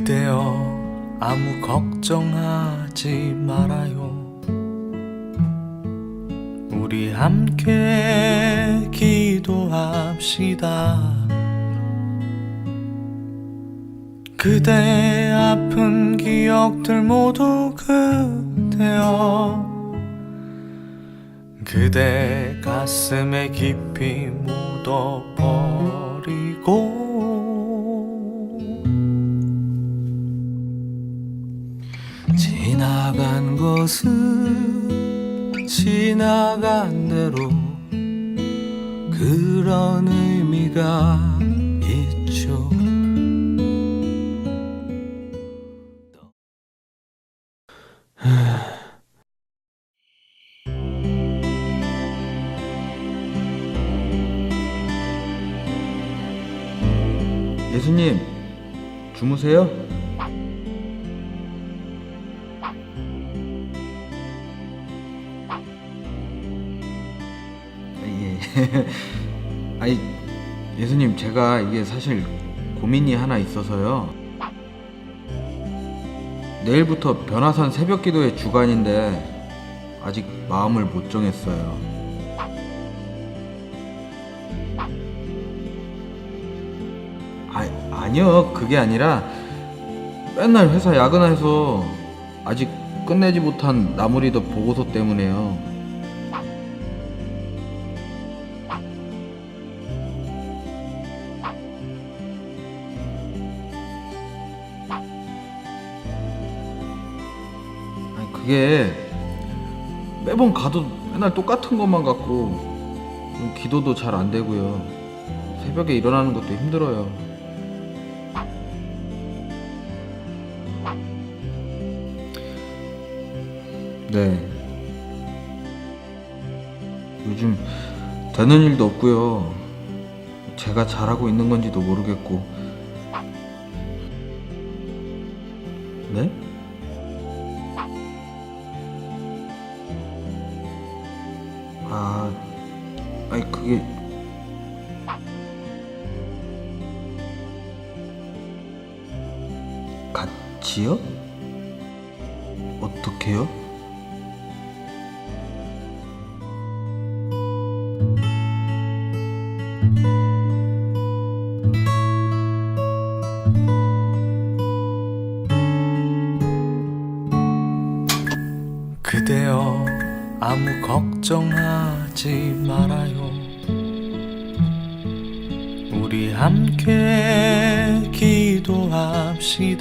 그대여 아무 걱정하지 말아요. 우리 함께 기도합시다. 그대 아픈 기억들 모두 그대여. 그대 가슴에 깊이 묻어버리고 지나간 것은 지나간 대로 그런 의미가 있죠 예수님 주무세요? 아니 예수님 제가 이게 사실 고민이 하나 있어서요. 내일부터 변화산 새벽 기도의 주간인데 아직 마음을 못 정했어요. 아, 아니요. 그게 아니라 맨날 회사 야근해서 아직 끝내지 못한 나무리더 보고서 때문에요. 그게 매번 가도 맨날 똑같은 것만 갖고 기도도 잘 안 되고요. 새벽에 일어나는 것도 힘들어요. 네. 요즘 되는 일도 없고요. 제가 잘하고 있는 건지도 모르겠고. 네? 아, 아니 그게 같이요? 어떻게요? 그대여 아무 걱정하지 말아요. 우리 함께 기도합시다